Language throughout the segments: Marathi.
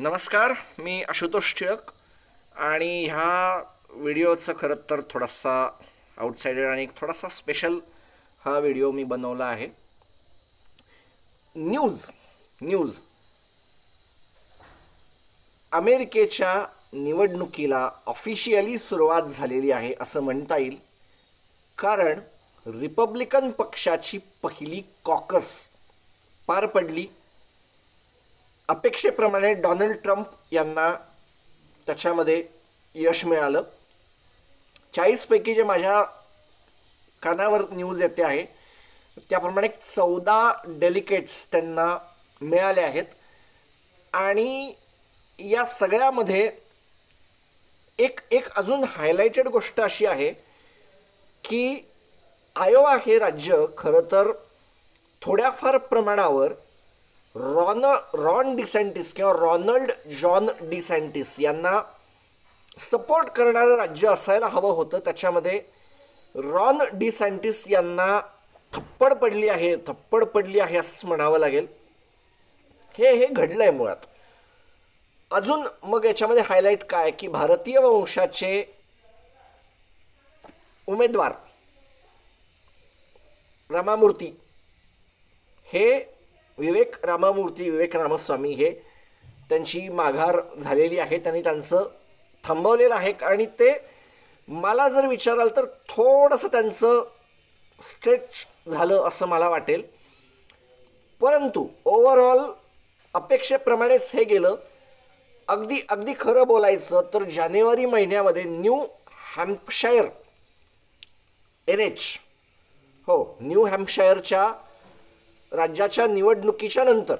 नमस्कार मी आशुतोष टिळक आणि ह्या व्हिडिओचं खरं तर थोडासा आउटसाइडर आणि एक थोडासा स्पेशल हा व्हिडिओ मी बनवला आहे. न्यूज न्यूज अमेरिकेच्या निवडणुकीला ऑफिशियली सुरुवात झालेली आहे असं म्हणता येईल. कारण रिपब्लिकन पक्षाची पहिली कॉकस पार पडली. अपेक्षेप्रमाणे डॉनाल्ड ट्रम्प यांना त्याच्यामध्ये यश मिळालं. चाळीसपैकी जे माझ्या कानावर न्यूज येते आहे त्याप्रमाणे चौदा डेलिकेट्स त्यांना मिळाले आहेत. आणि या सगळ्यामध्ये एक एक अजून हायलाइटेड गोष्ट अशी आहे की आयोवा हे राज्य खरं तर थोड्याफार प्रमाणावर रॉन रॉन डिसँटिस किंवा रॉनल्ड जॉन डिसँटिस यांना सपोर्ट करणारं राज्य असायला हवं होतं. त्याच्यामध्ये रॉन डिसँटिस यांना थप्पड पडली आहे थप्पड पडली आहे असंच म्हणावं लागेल. हे हे घडलं आहे मुळात. अजून मग याच्यामध्ये हायलाईट काय? की भारतीय वंशाचे उमेदवार रामामूर्ती हे विवेक रामामूर्ती विवेक रामस्वामी हे त्यांची माघार झालेली आहे. त्यांनी त्यांचं थांबवलेलं आहे. आणि ते मला जर विचाराल तर थोडंसं त्यांचं स्ट्रेच झालं असं मला वाटेल. परंतु ओव्हरऑल अपेक्षेप्रमाणेच हे गेलं. अगदी अगदी खरं बोलायचं तर जानेवारी महिन्यामध्ये न्यू हॅम्पशायर एन एच हो न्यू हॅम्पशायरच्या राज्याच्या निवडणुकीच्या नंतर.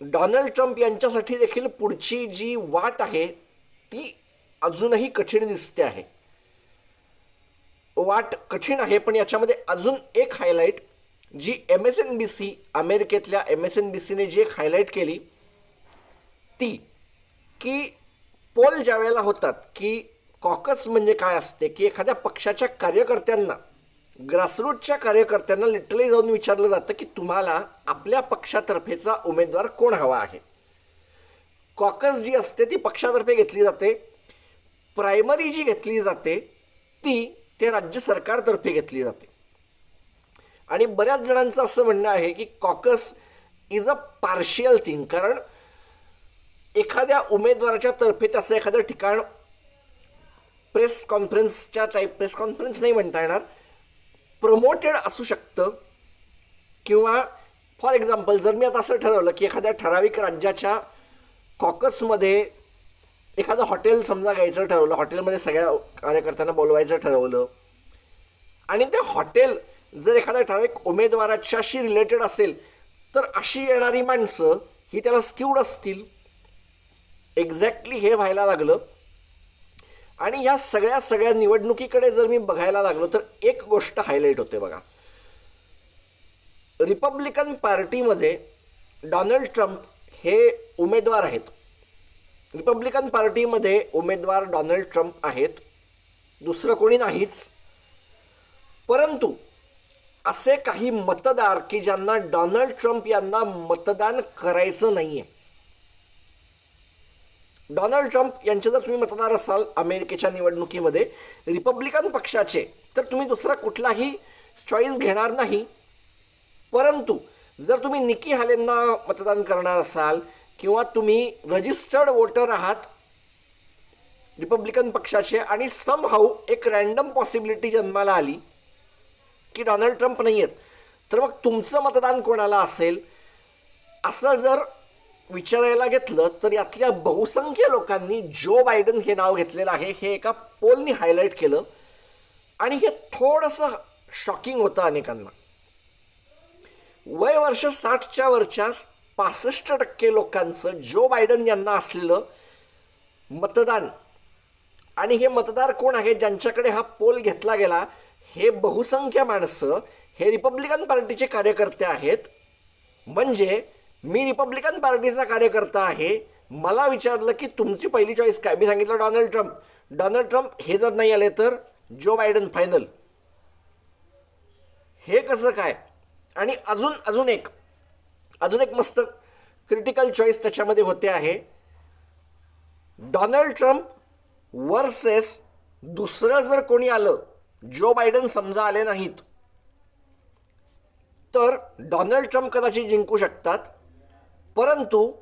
डोनाल्ड ट्रम्प यांच्यासाठी देखील पुढची जी वाट आहे ती अजूनही कठीण दिसते आहे. वाट कठीण आहे पण याच्यामध्ये अजून एक हायलाईट जी M S N B C अमेरिकेतल्या एम एस एन बी सीने जी एक हायलाईट केली ती की पोल ज्या वेळेला होतात की कॉकस म्हणजे काय असते की एखाद्या पक्षाच्या कार्यकर्त्यांना ग्रासरूटच्या कार्यकर्त्यांना लिटरली जाऊन विचारलं जातं की तुम्हाला आपल्या पक्षातर्फेचा उमेदवार कोण हवा आहे? कॉकस जी असते ती पक्षातर्फे घेतली जाते. प्रायमरी जी घेतली जाते ती ते राज्य सरकारतर्फे घेतली जाते. आणि बऱ्याच जणांचं असं म्हणणं आहे की caucus is a partial thing कारण एखाद्या उमेदवाराच्या तर्फे त्याचं एखादं ठिकाण प्रेस कॉन्फरन्सच्या टाईप प्रेस कॉन्फरन्स नाही म्हणता येणार. प्रमोटेड असू शकतं किंवा फॉर एक्झाम्पल जर मी आता असं ठरवलं की एखाद्या ठराविक राज्याच्या कॉकसमध्ये एखादं हॉटेल समजा घ्यायचं ठरवलं हॉटेलमध्ये सगळ्या कार्यकर्त्यांना बोलवायचं ठरवलं आणि ते हॉटेल जर एखाद्या ठराविक उमेदवाराच्याशी रिलेटेड असेल तर अशी येणारी माणसं ही त्याला स्क्यूड असतील. एक्झॅक्टली हे व्हायला लागलं. आणि या सगळ्या सगळ्या निवडणुकीकडे जर मी बघायला लागलो तर एक गोष्ट हायलाईट होते बघा. रिपब्लिकन पार्टीमध्ये डोनाल्ड ट्रम्प हे उमेदवार आहेत. रिपब्लिकन पार्टीमध्ये उमेदवार डोनाल्ड ट्रम्प आहेत. दुसरं कोणी नाहीच. परंतु असे काही मतदार की ज्यांना डोनाल्ड ट्रम्प यांना मतदान करायचं नाही आहे डोनाल्ड ट्रम्प यांचे जर तुम्ही मतदार असाल अमेरिकेच्या निवडणुकीमध्ये रिपब्लिकन पक्षाचे तर तुम्ही दुसरा कुठलाही चॉईस घेणार नाही. परंतु जर तुम्ही निकी हालेंना मतदान करणार असाल किंवा तुम्ही रजिस्टर्ड वोटर आहात रिपब्लिकन पक्षाचे आणि सम हाऊ एक रॅन्डम पॉसिबिलिटी जन्माला आली की डोनाल्ड ट्रम्प नाही आहेत तर मग तुमचं मतदान कोणाला असेल? असं जर विचारायला घेतलं तर यातल्या बहुसंख्य लोकांनी जो बायडन हे नाव घेतलेलं आहे हे एका पोलनी हायलाईट केलं. आणि हे थोडंसं शॉकिंग होतं अनेकांना. वय वर्ष साठच्या वरच्या पासष्ट टक्के लोकांचं जो बायडन यांना असलेलं मतदान आणि हे मतदार कोण आहेत ज्यांच्याकडे हा पोल घेतला गेला हे बहुसंख्य माणसं हे रिपब्लिकन पार्टीचे कार्यकर्ते आहेत. म्हणजे मी रिपब्लिकन पार्टीचा कार्यकर्ता आहे. मला विचारलं की तुमची पहिली चॉईस काय? मी सांगितलं डोनाल्ड ट्रम्प डोनाल्ड ट्रम्प हे जर नाही आले तर जो बायडन फायनल हे कसं काय? आणि अजून अजून एक अजून एक मस्त क्रिटिकल चॉईस त्याच्यामध्ये होते आहे. डोनाल्ड ट्रम्प वर्सेस दुसरं जर कोणी आलं जो बायडन समजा आले नाहीत तर डोनाल्ड ट्रम्प कदाचित जिंकू शकतात. परंतु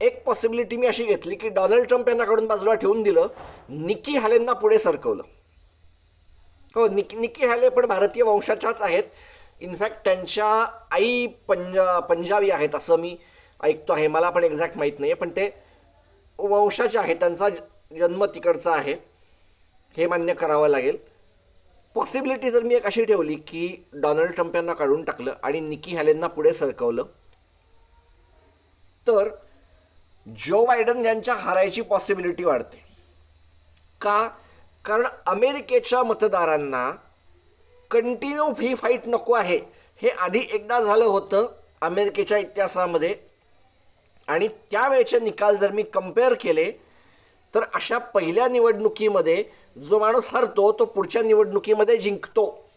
एक पॉसिबिलिटी मी अशी घेतली की डोनाल्ड ट्रम्प यांना काढून बाजूला ठेवून दिलं निकी हॅलेंना पुढे सरकवलं. हो निकी निकी हॅले पण भारतीय वंशाच्याच आहेत. इनफॅक्ट त्यांच्या आई पंजा पंजाबी आहेत असं मी ऐकतो आहे. मला पण एक्झॅक्ट माहीत नाही आहे पण ते वंशाचे आहेत. त्यांचा ज- जन्म तिकडचा आहे. हे मान्य करावं लागेल. पॉसिबिलिटी जर मी एक अशी ठेवली की डोनाल्ड ट्रम्प यांना काढून टाकलं आणि निकी हॅलेंना पुढे सरकवलं तर जो बायडन यांच्या हारायची पॉसिबिलिटी वाढते. का? कारण अमेरिकेच्या मतदारांना कंटिन्यू ही फाईट नको आहे. हे आधी एकदा झालं होतं अमेरिकेच्या इतिहासामध्ये. आणि त्यावेळेचे निकाल जर मी कंपेअर केले तर अशा पहिल्या निवडणुकीमध्ये जो माणूस हरतो तो पुढच्या निवडणुकीमध्ये जिंकतो.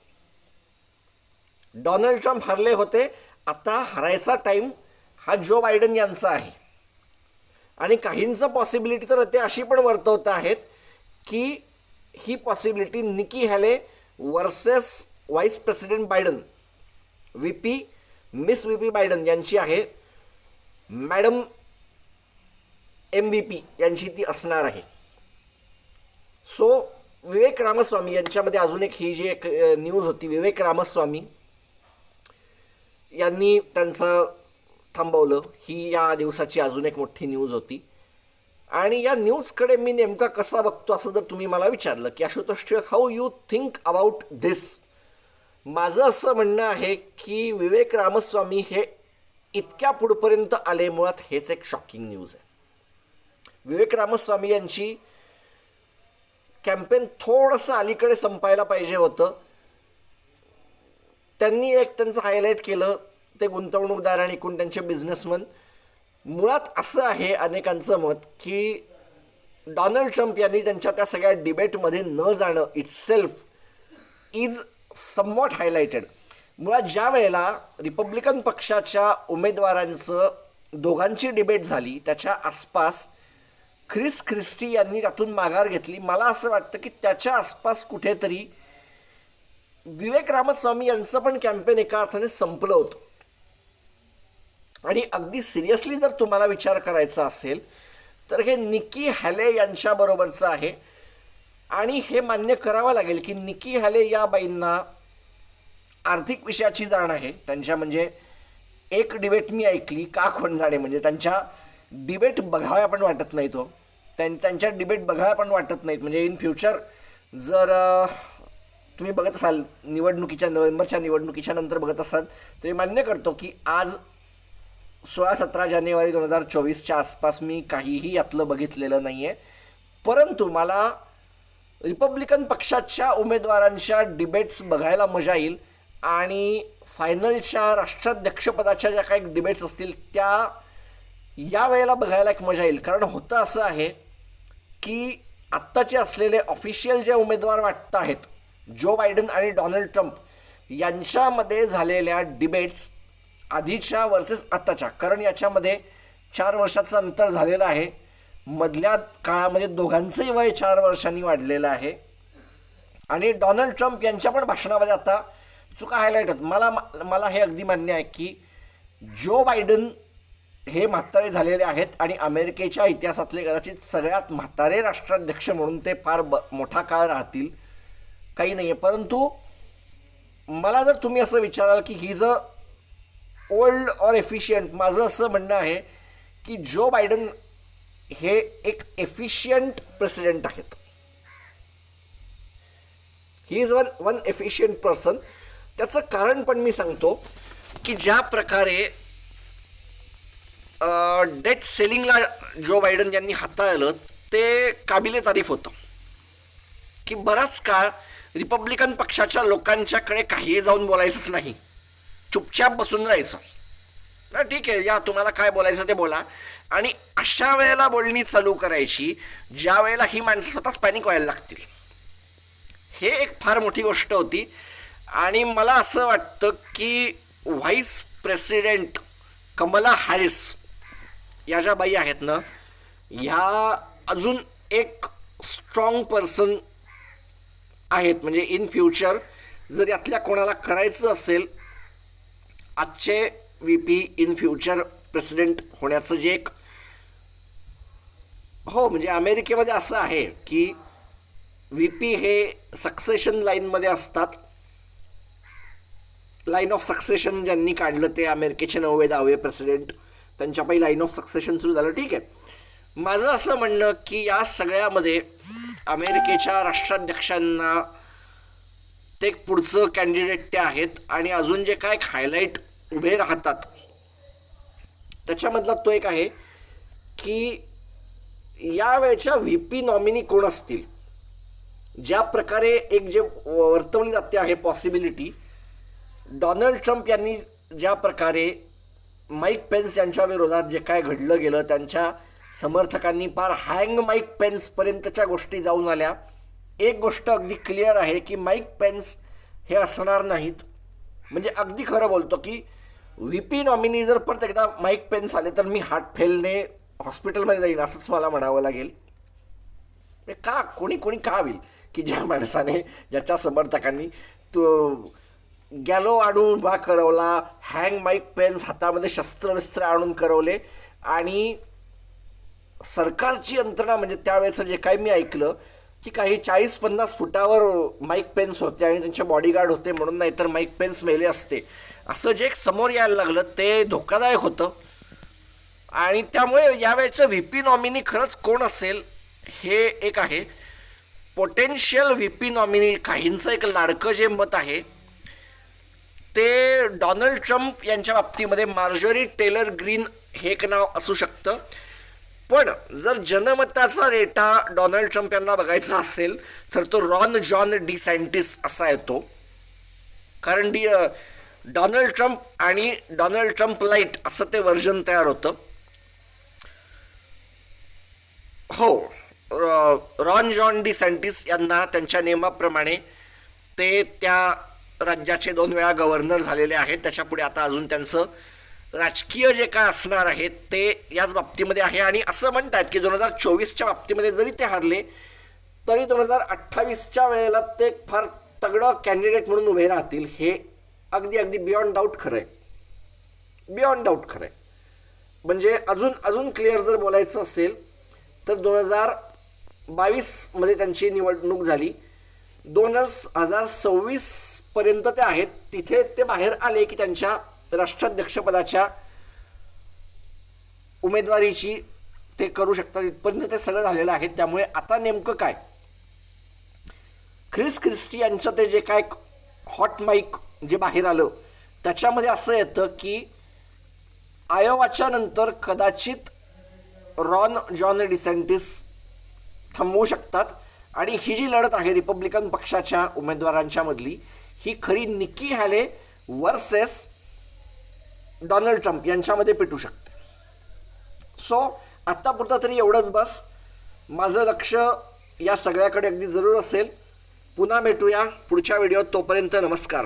डोनाल्ड ट्रम्प हरले होते. आता हरायचा टाईम हा जो बायडन यांचा आहे. आणि काहींचं पॉसिबिलिटी तर ते अशी पण वर्तवत आहेत की ही possibility Nikki Haley versus vice president Biden V P miss V P Biden यांची आहे. मॅडम एम व्ही पी यांची ती असणार आहे. सो विवेक रामस्वामी यांच्यामध्ये अजून एक ही जी एक न्यूज होती विवेक रामस्वामी. यांनी त्यांचं थांबवलं. ही या दिवसाची अजून एक मोठी न्यूज होती. आणि या न्यूजकडे मी नेमका कसा बघतो असं जर तुम्ही मला विचारलं की Ashutosh Tilak how you think about this माझं असं म्हणणं आहे की विवेक रामस्वामी हे इतक्या पुढपर्यंत आले मुळात हेच एक शॉकिंग न्यूज आहे. विवेक रामस्वामी यांची कॅम्पेन थोडंसं अलीकडे संपायला पाहिजे होतं. त्यांनी एक त्यांचं हायलाईट केलं. ते गुंतवणूकदार आणि एकूण त्यांचे बिझनेसमन मुळात असं आहे अनेकांचं मत की डोनाल्ड ट्रम्प यांनी त्यांच्या त्या सगळ्या डिबेटमध्ये न जाणं itself is somewhat highlighted मुळात ज्या वेळेला रिपब्लिकन पक्षाच्या उमेदवारांचं दोघांची डिबेट झाली त्याच्या आसपास ख्रिस ख्रिस्टी यांनी त्यातून माघार घेतली मला असं वाटतं की त्याच्या आसपास कुठेतरी विवेक रामस्वामी यांचं पण कॅम्पेन एका अर्थाने संपलं होतं. आणि अगदी सिरियसली जर तुम्हाला विचार करायचा असेल तर हे निकी हॅले यांच्याबरोबरचं आहे. आणि हे मान्य करावं लागेल की निकी हॅले या बाईंना आर्थिक विषयाची जाण आहे. त्यांच्या म्हणजे एक डिबेट मी ऐकली का कोण जाणे म्हणजे त्यांच्या डिबेट बघाव्या पण वाटत नाही तो हो. त्यां त्यांच्या डिबेट बघाव्या पण वाटत नाहीत. म्हणजे इन फ्युचर जर तुम्ही बघत असाल निवडणुकीच्या नोव्हेंबरच्या निवडणुकीच्या नंतर बघत असाल तर मान्य करतो की आज सोळा सतरा जानेवारी दोन हजार चोवीसच्या आसपास मी काहीही यातलं बघितलेलं नाही आहे परंतु मला रिपब्लिकन पक्षाच्या उमेदवारांच्या डिबेट्स बघायला मजा येईल आणि फायनलच्या राष्ट्राध्यक्षपदाच्या ज्या काही डिबेट्स असतील त्या या वेळेला बघायला एक मजा येईल. कारण होतं असं आहे की आत्ताचे असलेले ऑफिशियल जे उमेदवार वाटत आहेत जो बायडन आणि डोनाल्ड ट्रम्प यांच्यामध्ये झालेल्या डिबेट्स आधीच्या वर्सेस आत्ताच्या. कारण याच्यामध्ये चार वर्षाचं अंतर झालेलं आहे. मधल्या काळामध्ये दोघांचंही वय चार वर्षांनी वाढलेलं आहे. आणि डोनाल्ड ट्रम्प यांच्या पण भाषणामध्ये आता चुका हायलाईट होत मला मला हे अगदी मान्य आहे की जो बायडन हे म्हातारे झालेले आहेत आणि अमेरिकेच्या इतिहासातले कदाचित सगळ्यात म्हातारे राष्ट्राध्यक्ष म्हणून ते फार ब मोठा काळ राहतील काही नाही आहे परंतु मला जर तुम्ही असं विचाराल की ही जर ओल्ड ऑर एफिशियंट माझं असं म्हणणं आहे की जो बायडन हे एक एफिशियंट प्रेसिडेंट आहेत. ही is one one efficient person त्याचं कारण पण मी सांगतो की ज्या प्रकारे डेट सेलिंगला जो बायडन यांनी हाताळलं ते काबिले तारीफ होतं. की बराच काळ रिपब्लिकन पक्षाच्या लोकांच्याकडे काहीही जाऊन बोलायचंच नाही. चुपचाप बसून राहायचं. ना ठीक आहे या तुम्हाला काय बोलायचं ते बोला. आणि अशा वेळेला बोलणी चालू करायची ज्या वेळेला ही माणसं स्वतःच पॅनिक व्हायला लागतील. हे एक फार मोठी गोष्ट होती. आणि मला असं वाटतं की व्हाईस प्रेसिडेंट कमला हॅरिस या ज्या बाई आहेत ना ह्या अजून एक स्ट्रॉंग पर्सन आहेत. म्हणजे इन फ्युचर जर यातल्या कोणाला करायचं असेल आजचे V P in future president होण्याचं जे एक हो म्हणजे अमेरिकेमध्ये असं आहे की व्ही पी हे सक्सेशन लाईनमध्ये असतात. लाईन ऑफ सक्सेशन ज्यांनी काढलं ते अमेरिकेचे नववे दहावे प्रेसिडेंट त्यांच्यापायी लाईन ऑफ सक्सेशन सुरू झालं. ठीक आहे. माझं असं म्हणणं की या सगळ्यामध्ये अमेरिकेच्या राष्ट्राध्यक्षांना ते पुढचं कॅन्डिडेट ते आहेत. आणि अजून जे काय हायलाईट उभे राहतात. त्याच्यामधला तो एक आहे की यावेळच्या व्ही पी नॉमिनी कोण असतील? ज्या प्रकारे एक जे वर्तवली जाते आहे पॉसिबिलिटी डोनाल्ड ट्रम्प यांनी ज्या प्रकारे माईक पेन्स यांच्या विरोधात जे काय घडलं गेलं त्यांच्या समर्थकांनी फार हँग माईक पेन्सपर्यंतच्या गोष्टी जाऊन आल्या. एक गोष्ट अगदी क्लिअर आहे की माईक पेन्स हे असणार नाहीत. म्हणजे अगदी खरं बोलतो की व्ही पी नॉमिनी जर परत एकदा माईक पेन्स आले तर मी हार्ट फेलने हॉस्पिटलमध्ये जाईन असंच मला म्हणावं लागेल. म्हणजे का कोणी कोणी का होईल की ज्या माणसाने ज्याच्या समर्थकांनी तो गॅलो आणून उभा करवला हँग माईक पेन्स हातामध्ये शस्त्रविस्त्र आणून करवले आणि सरकारची यंत्रणा म्हणजे त्यावेळेचं जे काही मी ऐकलं की काही चाळीस पन्नास फुटावर माईक पेन्स होते आणि त्यांचे बॉडीगार्ड होते म्हणून नाहीतर माईक पेन्स मेले असते. असं जे एक समोर यायला लागलं ते धोकादायक होतं. आणि त्यामुळे यावेळेचं व्ही पी नॉमिनी खरंच कोण असेल हे एक आहे. पोटेन्शियल व्ही पी नॉमिनी काहींचं एक लाडकं जे मत आहे ते डोनाल्ड ट्रम्प यांच्या बाबतीमध्ये मार्जरी टेलर ग्रीन हे एक नाव असू शकतं. पण जर जनमताचा रेटा डोनाल्ड ट्रम्प यांना बघायचा असेल तर तो रॉन जॉन डी सँटिस असा येतो. कारण डी डोनाल्ड ट्रम्प आणि डोनाल्ड ट्रम्प लाइट असं ते वर्जन तयार होतं. हो रॉन जॉन डी सँटिस यांना त्यांच्या नियमाप्रमाणे ते त्या राज्याचे दोन वेळा गव्हर्नर झालेले आहेत. त्याच्यापुढे आता अजून त्यांचं राजकीय जे काय असणार आहेत ते याच बाबतीमध्ये आहे. आणि असं म्हणतात की दोन हजार चोवीसच्या बाबतीमध्ये जरी ते हरले तरी दोन हजार अठ्ठावीसच्या वेळेला ते फार तगडं कॅन्डिडेट म्हणून उभे राहतील हे अगदी अगदी बियॉन्ड डाऊट खरं आहे बियॉन्ड डाऊट खरं आहे म्हणजे अजून अजून क्लिअर जर बोलायचं असेल तर दोन हजार बावीसमध्ये त्यांची निवडणूक झाली. दोन हजार सव्वीसपर्यंत ते आहेत. तिथे ते बाहेर आले की त्यांच्या राष्ट्राध्यक्षपदाच्या उमेदवारीची ते करू शकतात. इथपर्यंत ते सगळं झालेलं आहे. त्यामुळे आता नेमकं काय? ख्रिस क्रिस्टी यांचं ते जे काय हॉट माईक जे बाहेर आलं त्याच्यामध्ये असं येतं की आयोवाच्या नंतर कदाचित रॉन जॉन डिसेंटिस थांबवू शकतात आणि ही जी लढत आहे रिपब्लिकन पक्षाच्या उमेदवारांच्या मधली ही खरी Nikki Haley versus Donald Trump यांच्यामध्ये पेटू शकते. सो आत्तापुरता तरी एवढंच बस. माझं लक्ष या सगळ्याकडे अगदी जरूर असेल. पुन्हा भेटूया पुढच्या व्हिडिओत तोपर्यंत नमस्कार.